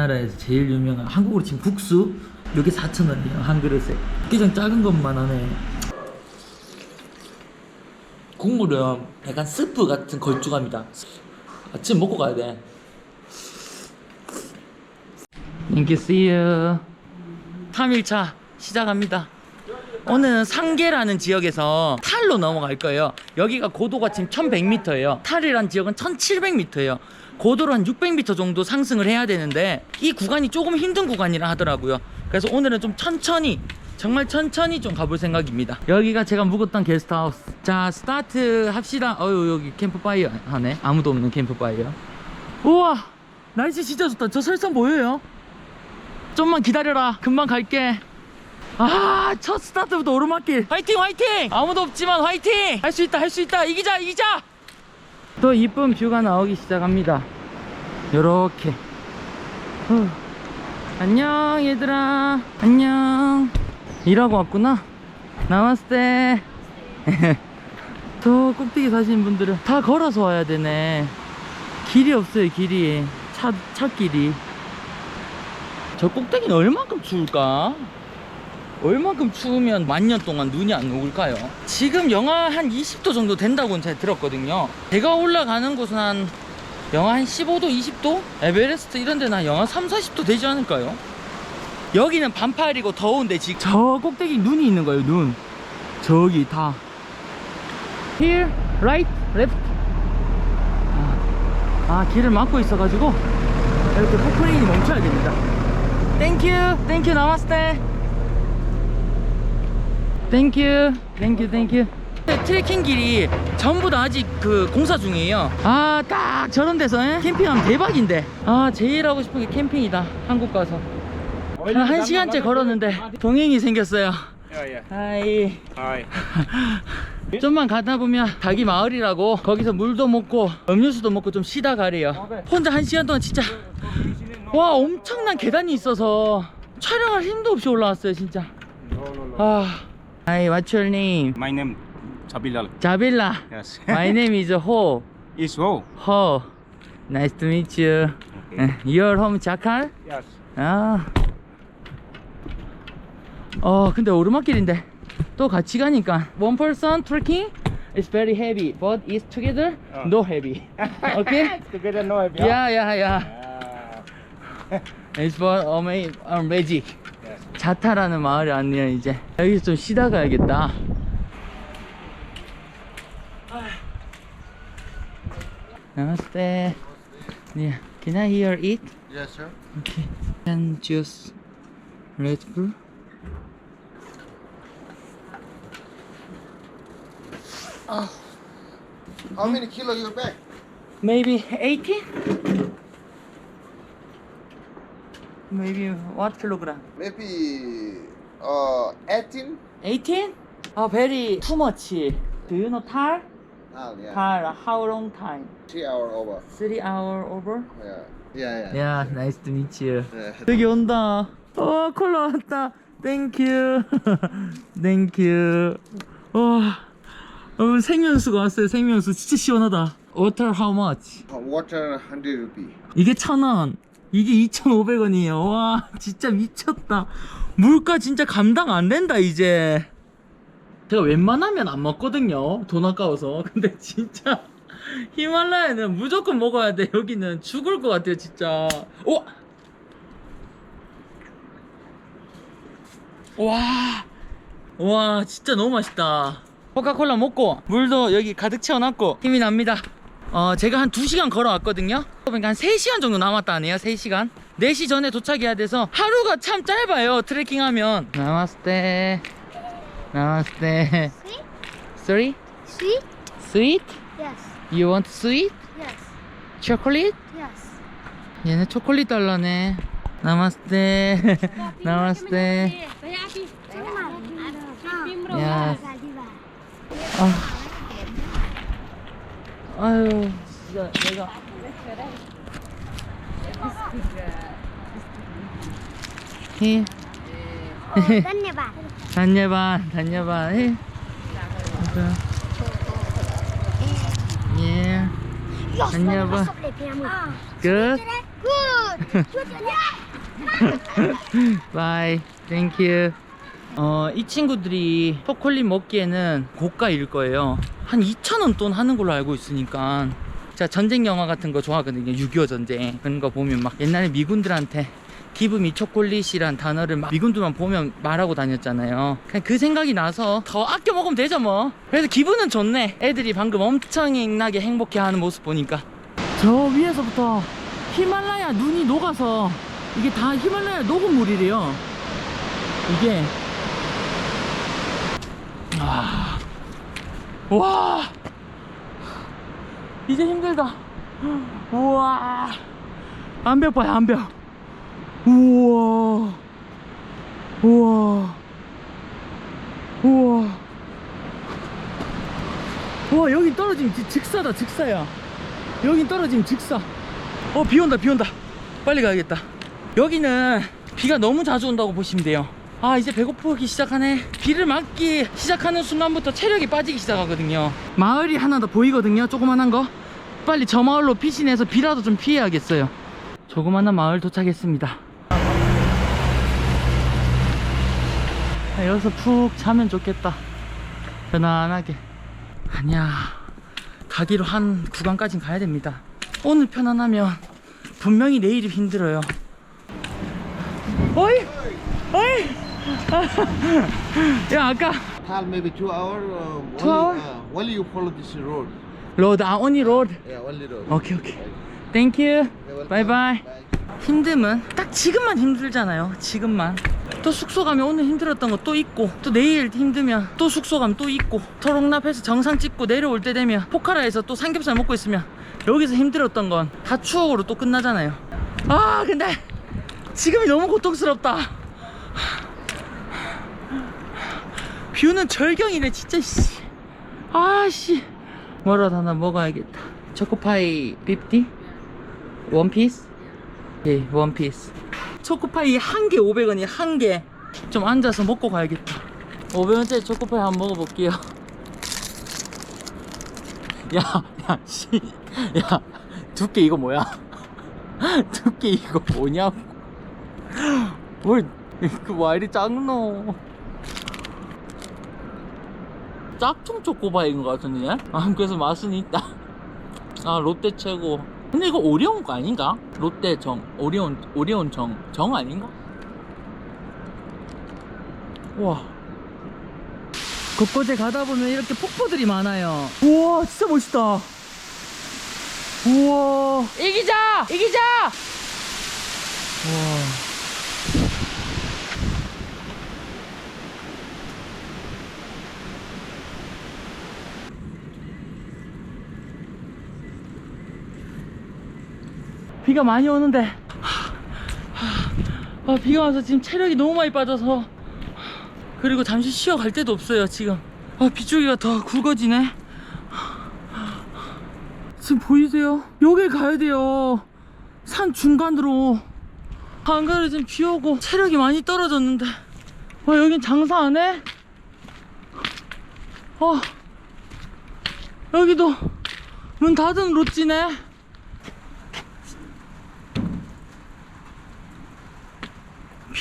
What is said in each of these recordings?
우리나라에서 제일 유명한 한국으로 치면 국수? 여기 4,000원이에요 한 그릇에. 육개장 작은 것만 하네. 국물은 약간 스프 같은 걸쭉합니다. 아침 먹고 가야 돼. Thank you, see you. 3일차 시작합니다 오늘은 상계라는 지역에서 탈로 넘어갈 거예요. 여기가 고도가 지금 1100m예요. 탈이란 지역은 1700m예요. 고도로 한 600m 정도 상승을 해야 되는데 이 구간이 조금 힘든 구간이라 하더라고요. 그래서 오늘은 좀 천천히 정말 천천히 좀 가볼 생각입니다. 여기가 제가 묵었던 게스트하우스. 자, 스타트 합시다. 어유 여기 캠프파이어 하네. 아무도 없는 캠프파이어. 우와, 날씨 진짜 좋다. 저 설산 보여요? 좀만 기다려라. 금방 갈게. 아, 첫 스타트부터 오르막길. 화이팅, 화이팅! 아무도 없지만 화이팅! 할 수 있다, 할 수 있다. 이기자, 이기자! 또 이쁜 뷰가 나오기 시작합니다. 요렇게. 후. 안녕, 얘들아. 안녕. 일하고 왔구나. 나마스테. 저 꼭대기 사시는 분들은 다 걸어서 와야 되네. 길이 없어요, 길이. 차, 차 길이. 저 꼭대기는 얼만큼 추울까? 얼만큼 추우면 만년 동안 눈이 안 녹을까요? 지금 영하 한 20도 정도 된다고는 제가 들었거든요. 제가 올라가는 곳은 한 영하 한 15도, 20도? 에베레스트 이런 데는 한 영하 3, 40도 되지 않을까요? 여기는 반팔이고 더운데 지금 저 꼭대기 눈이 있는 거예요, 눈. 저기 다. Here, right, left. 아, 아 길을 막고 있어가지고 이렇게 포크레인이 멈춰야 됩니다. 땡큐, 땡큐, 나마스테. 땡큐 땡큐 땡큐 트레킹 길이 전부 다 아직 그 공사 중이에요. 아 딱 저런 데서 에? 캠핑하면 대박인데. 아 제일 하고 싶은 게 캠핑이다. 한국 가서. 한, 한 시간째 걸었는데 동행이 생겼어요. 하이. Hi. 좀만 가다 보면 닭이 마을이라고 거기서 물도 먹고 음료수도 먹고 좀 쉬다 가래요. 혼자 한 시간 동안 진짜. 와 엄청난 계단이 있어서 촬영할 힘도 없이 올라왔어요 진짜. No, no, no. 아 Hi what's your name? My name Chabilal. 자빌라 Yes. My name is Ho. Is Ho. Ho. Nice to meet you. Okay. Your home 자칼? Yes. 아. 어, 근데 오르막길인데 또 같이 가니까 one person trekking is very heavy, but is together 어. no heavy. Okay? Together no have Yeah, yeah, yeah. Ah. It's for ama- uh, magic. 자타라는 마을에 왔네요 이제 여기서 좀 쉬다 가야겠다 Namaste. Yeah. Can I hear it? Yes, sir. Okay. And juice. Red Bull. How many kilo you back? Maybe 80? Maybe what kilogram? Maybe uh 18. 18? Oh, very too much. Do you know Thar? Ah, yeah. Thar, how long time? Three hour over. Three hour over? Yeah. Yeah, yeah. Yeah, nice to meet you. Yeah. 여기 온다. 어, 콜라 왔다. 땡큐. 땡큐. 와. 어, 생면수가 왔어요. 생면수 진짜 시원하다. Water how much? Uh, Water 100 rupee. 이게 천 원. 이게 2,500원이에요. 와, 진짜 미쳤다. 물가 진짜 감당 안 된다, 이제. 제가 웬만하면 안 먹거든요. 돈 아까워서. 근데 진짜 히말라야는 무조건 먹어야 돼. 여기는 죽을 것 같아요, 진짜. 오! 와. 와, 진짜 너무 맛있다. 코카콜라 먹고 물도 여기 가득 채워놨고 힘이 납니다. 어, 제가 한 2시간 걸어왔거든요. 그러니까 한 3시간 정도 남았다 하네요. 3시간. 4시 전에 도착해야 돼서 하루가 참 짧아요. 트레킹하면. 나마스테. 나마스테. Sorry? Sweet? Sweet? Yes. You want sweet? Yes. Chocolate? Yes. 얘네 초콜릿 달라네. 나마스테. 나마스테. 야. 아. 아유. 진짜 내가 예. 단녀반 단녀반. 단녀반 예. 예. 단녀반 예. 예. 아. 끝. 바이 땡큐 어, 이 친구들이 초콜릿 먹기에는 고가일 거예요. 한 2,000원 돈 하는 걸로 알고 있으니까. 제가 전쟁 영화 같은 거 좋아하거든요. 6.25 전쟁. 그런 거 보면 막 옛날에 미군들한테 기브미 초콜릿이란 단어를 막 미군들만 보면 말하고 다녔잖아요. 그냥 그 생각이 나서 더 아껴 먹으면 되죠 뭐. 그래서 기분은 좋네. 애들이 방금 엄청 나게 행복해하는 모습 보니까. 저 위에서부터 히말라야 눈이 녹아서 이게 다 히말라야 녹은 물이래요. 이게. 와, 와! 이제 힘들다. 우와! 암벽 봐요 암벽. 우와! 우와! 우와! 우와 여기 떨어지면 지- 직사다 직사야. 여긴 떨어지면 직사. 어 비 온다 비 온다. 빨리 가야겠다. 여기는 비가 너무 자주 온다고 보시면 돼요 아 이제 배고프기 시작하네. 비를 맞기 시작하는 순간부터 체력이 빠지기 시작하거든요. 마을이 하나 더 보이거든요 조그만한 거. 빨리 저 마을로 피신해서 비라도 좀 피해야겠어요. 조그만한 마을 도착했습니다. 아, 여기서 푹 자면 좋겠다. 편안하게. 아니야. 가기로 한 구간까진 가야 됩니다. 오늘 편안하면 분명히 내일이 힘들어요. 어이! 어이 야 아까 Tal maybe two hour. Uh, Two only? Uh, only you follow this road. 로드 아 언니 로드 Yeah, only road. 오케이 오케이 땡큐 바이바이 힘듦은 딱 지금만 힘들잖아요 지금만 또 숙소 가면 오늘 힘들었던 거 또 있고 또 내일 힘들면 또 숙소 가면 또 있고 토롱납해서 정상 찍고 내려올 때 되면 포카라에서 또 삼겹살 먹고 있으면 여기서 힘들었던 건 다 추억으로 또 끝나잖아요 아 근데 지금이 너무 고통스럽다 뷰는 절경이네 진짜 씨. 아씨. 뭐라도 하나 먹어야겠다. 초코파이 50? 원피스? 예 원피스. 초코파이 한 개 500원이 한개. 좀 앉아서 먹고 가야겠다. 500원짜리 초코파이 한번 먹어볼게요. 야 야 씨. 야 두께 이거 뭐야? 두께 이거 뭐냐고. 뭘 그 와 이리 작노 짝퉁 초코바인 것 같은데? 아, 그래서 맛은 있다. 아, 롯데 최고. 근데 이거 오리온 거 아닌가? 롯데 정, 오리온, 오리온 정, 정 아닌가? 우와. 곳곳에 가다 보면 이렇게 폭포들이 많아요. 우와, 진짜 멋있다. 우와. 이기자! 이기자! 비가 많이 오는데. 아, 비가 와서 지금 체력이 너무 많이 빠져서. 그리고 잠시 쉬어 갈 데도 없어요 지금. 아, 빗줄기가 더 굵어지네. 지금 보이세요? 여길 가야 돼요. 산 중간으로. 한가를 지금 비 오고 체력이 많이 떨어졌는데. 와 여긴 장사 안 해? 어 여기도 문 닫은 롯지네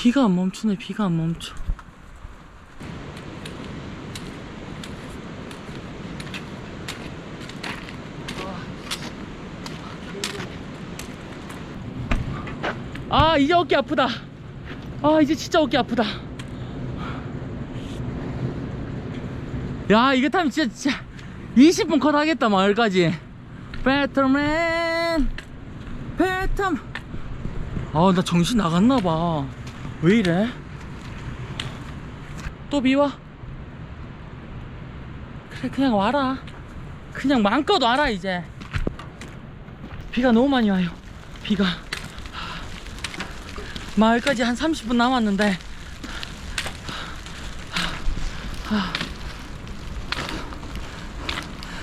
비가 안 멈추네 비가 안 멈춰. 아 이제 어깨 아프다. 아 이제 진짜 어깨 아프다. 야 이거 타면 진짜 진짜 20분 컷 하겠다 마을까지. 배터맨 배터 아나 정신 나갔나봐 왜 이래? 또 비와 그래 그냥 와라. 그냥 마음껏 와라 이제. 비가 너무 많이 와요. 비가. 마을까지 한 30분 남았는데.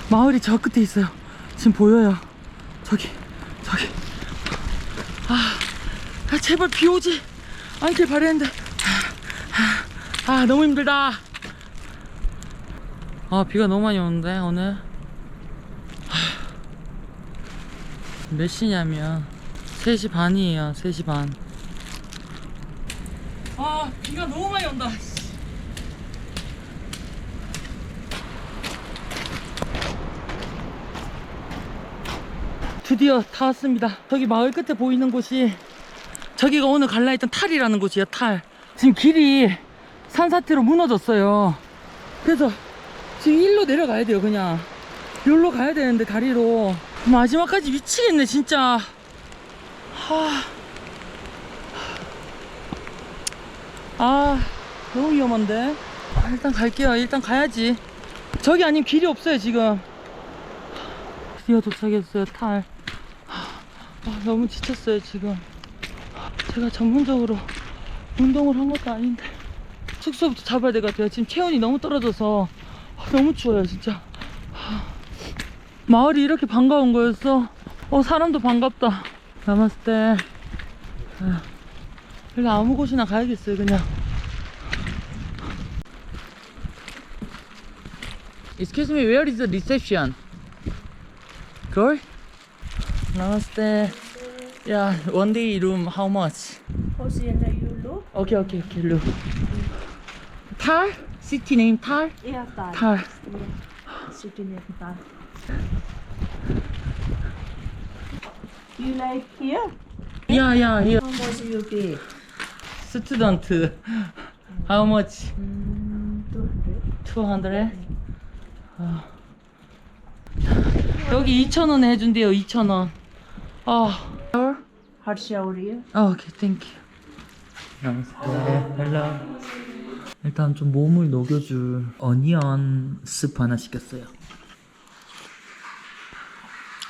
마을이 저 끝에 있어요. 지금 보여요. 저기 저기. 아, 아 제발 비 오지 않길 바랬는데 아, 아 너무 힘들다. 아 비가 너무 많이 오는데 오늘? 몇 시냐면 3시 반이에요 3시 반아 비가 너무 많이 온다. 드디어 다 왔습니다. 저기 마을 끝에 보이는 곳이 저기가 오늘 갈라 했던 탈이라는 곳이에요 탈. 지금 길이 산사태로 무너졌어요. 그래서 지금 일로 내려가야 돼요 그냥. 여기로 가야 되는데 다리로. 마지막까지 미치겠네 진짜. 하... 아 너무 위험한데? 아, 일단 갈게요. 일단 가야지. 저기 아니면 길이 없어요 지금. 드디어 도착했어요 탈. 아, 너무 지쳤어요 지금 제가 전문적으로 운동을 한 것도 아닌데 숙소부터 잡아야 될 것 같아요. 지금 체온이 너무 떨어져서 아, 너무 추워요 진짜. 하, 마을이 이렇게 반가운 거였어? 어 사람도 반갑다. 남았을 때 아, 여기 아무 곳이나 가야겠어요 그냥. Excuse me, where is the reception? Girl? Namaste. Yeah, one day room, how much? Hacienda Yulo. Okay, okay, okay, look. Tar? City name Tar? Yeah, that. Tar. City name that. You like here? Yeah, yeah, yeah. How much you pay? Student. How much? Mm, 200. 200? 아. 여기 2,000원에 해준대요, 2,000원. 아. Hot shower here. 아, 오케이, 땡큐. 나마스테. 헬로. 일단 좀 몸을 녹여줄 어니언 스프 하나 시켰어요.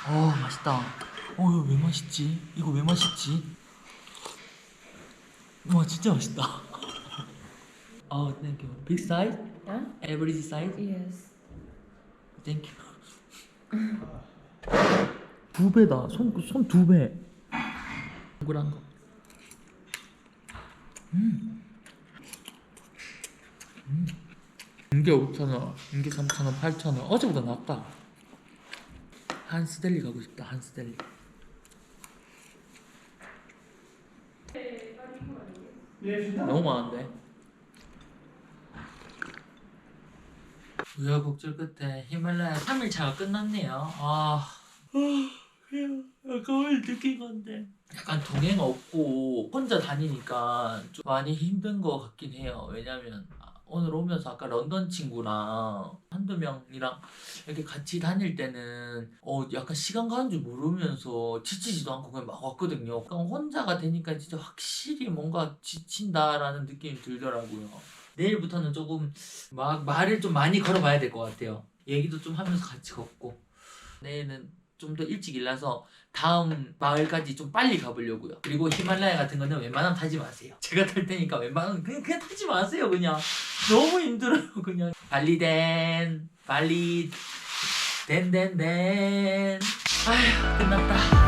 어, 맛있다. 어, 이거 왜 맛있지? 이거 왜 맛있지? 와, 진짜 맛있다. 어, 땡큐. 빅 사이즈? Huh? 에브리지 사이즈? Yes. 땡큐. 두 배다. 손, 손 두 배. 동그란 거. 음. 음. 이게 5,000원, 이게 3,000원, 8,000원. 어제보다 낫다. 한스델리 가고 싶다, 한스델리. 너무 많은데? 우여곡절 끝에 히말라야 3일차가 끝났네요. 아, 아까울 느낀 건데. 약간 동행 없고 혼자 다니니까 좀 많이 힘든 것 같긴 해요. 왜냐면 오늘 오면서 아까 런던 친구랑 한두 명이랑 이렇게 같이 다닐 때는 어 약간 시간 가는 줄 모르면서 지치지도 않고 그냥 막 왔거든요. 그러니까 혼자가 되니까 진짜 확실히 뭔가 지친다라는 느낌이 들더라고요. 내일부터는 조금 막 말을 좀 많이 걸어봐야 될 것 같아요. 얘기도 좀 하면서 같이 걷고 내일은 좀 더 일찍 일어나서 다음 마을까지 좀 빨리 가보려고요. 그리고 히말라야 같은 거는 웬만하면 타지 마세요. 제가 탈 테니까 웬만하면 그냥, 그냥 타지 마세요. 그냥 너무 힘들어요. 그냥 발리덴 발리 덴덴덴 아휴 끝났다.